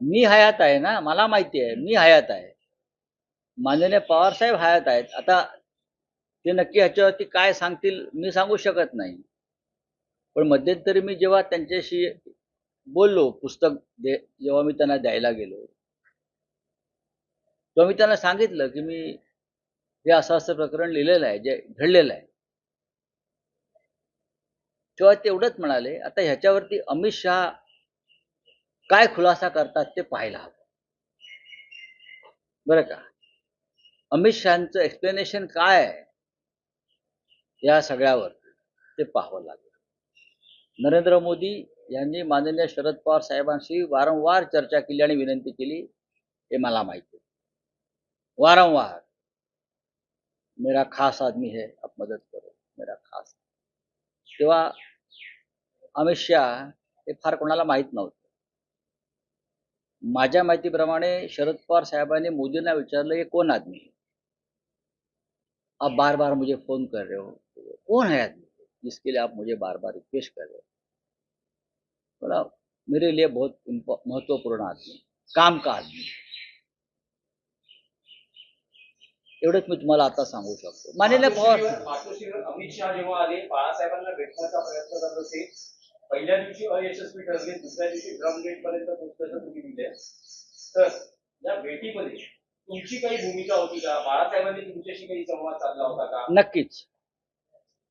मी हयात आहे ना मला माहिती आहे मी हयात आहे. माननीय पवारसाहेब हयात आहेत. आता ते नक्की ह्याच्यावरती काय सांगतील मी सांगू शकत नाही. पण मध्यंतरी मी जेव्हा त्यांच्याशी बोललो पुस्तक दे जेव्हा मी त्यांना द्यायला गेलो तेव्हा मी त्यांना सांगितलं की मी हे असं असं प्रकरण लिहिलेलं आहे जे घडलेलं आहे. तेव्हा ते एवढंच म्हणाले आता ह्याच्यावरती अमित शहा काय खुलासा करतात ते पाहायला हवं. बरं का? अमित शहाचं एक्सप्लेनेशन काय आहे? या सगळ्यावर ते पाहावं लागेल. नरेंद्र मोदी यांनी माननीय शरद पवार साहेबांशी वारंवार चर्चा केली आणि विनंती केली हे मला माहिती आहे. वारंवार. मेरा खास आदमी है आप मदत करो. मेरा खास. तेव्हा अमित शहा हे फार कोणाला माहीत नव्हतं. माझ्या माहितीप्रमाणे शरद पवार साहेबांनी मोदींना विचारलं ये कौन आदमी है आप बार बार मुझे फोन कर रहे हो. कौन है आदमी? जिसके लिए आप मुझे बार बार रिक्वेस्ट कर रहे हो. बोला मेरे लिए बहुत महत्त्वपूर्ण आदमी काम का आदमी एवढंच मी तुम्हाला आता सांगू शकतो. माननीय पवार अमित शहा जेव्हा आले बाळासाहेबांना भेटण्याचा प्रयत्न करत होते पहिल्या दिवशी अयशस्वी ठरले दुसऱ्या दिवशी ड्रम गेट पर्यंत पोहोचल्याचं तुम्ही दिले तर या भेटीमध्ये तुमची काही भूमिका होती का? बाळासाहेबांनी तुमच्याशी काही संवाद साधला होता का? नक्कीच.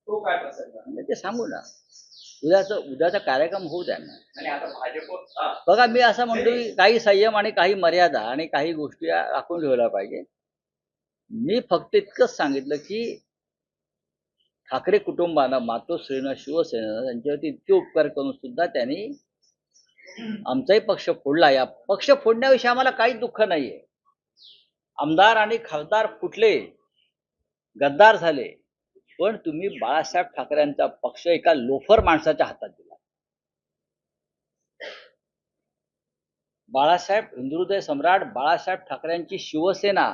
तो काय प्रसंग? मी ते सांगू ना. उद्याचं उद्याचा कार्यक्रम होऊ द्या ना. आणि आता भाजप हा, बघा मी असं म्हणतो की काही संयम आणि काही मर्यादा आणि काही गोष्टी राखून ठेवल्या पाहिजे. मी फक्त इतकंच सांगितलं की ठाकरे कुटुंबानं मातोश्रीनं शिवसेनेनं त्यांच्यावरती इतके उपकार करून सुद्धा त्यांनी आमचाही पक्ष फोडला. या पक्ष फोडण्याविषयी आम्हाला काहीच दुःख नाहीये. आमदार आणि खासदार फुटले गद्दार झाले पण तुम्ही बाळासाहेब ठाकरेंचा पक्ष एका लोफर माणसाच्या हातात दिला. बाळासाहेब हिंदुहृदय सम्राट बाळासाहेब ठाकरेंची शिवसेना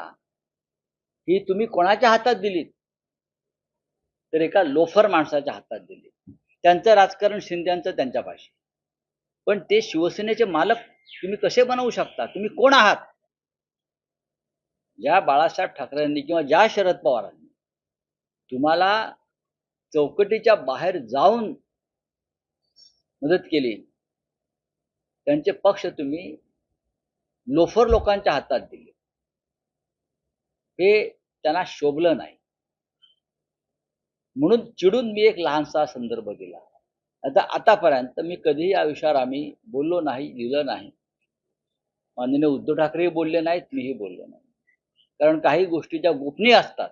ही तुम्ही कोणाच्या हातात दिलीत? तर एका लोफर माणसाच्या हातात दिली. त्यांचं राजकारण शिंद्यांचं त्यांच्या पाशी. पण ते शिवसेनेचे मालक तुम्ही कसे बनवू शकता? तुम्ही कोण आहात? ज्या बाळासाहेब ठाकरेंनी किंवा ज्या शरद पवारांनी तुम्हाला चौकटीच्या बाहेर जाऊन मदत केली त्यांचे पक्ष तुम्ही लोफर लोकांच्या हातात दिले. हे त्यांना शोभलं नाही. म्हणून चिडून मी एक लहानसा संदर्भ दिला. आता आतापर्यंत मी कधीही या विषयावर आम्ही बोललो नाही लिहिलं नाही. माननीय उद्धव ठाकरेही बोलले नाहीत मीही बोललो नाही. कारण काही गोष्टी ज्या गोपनीय असतात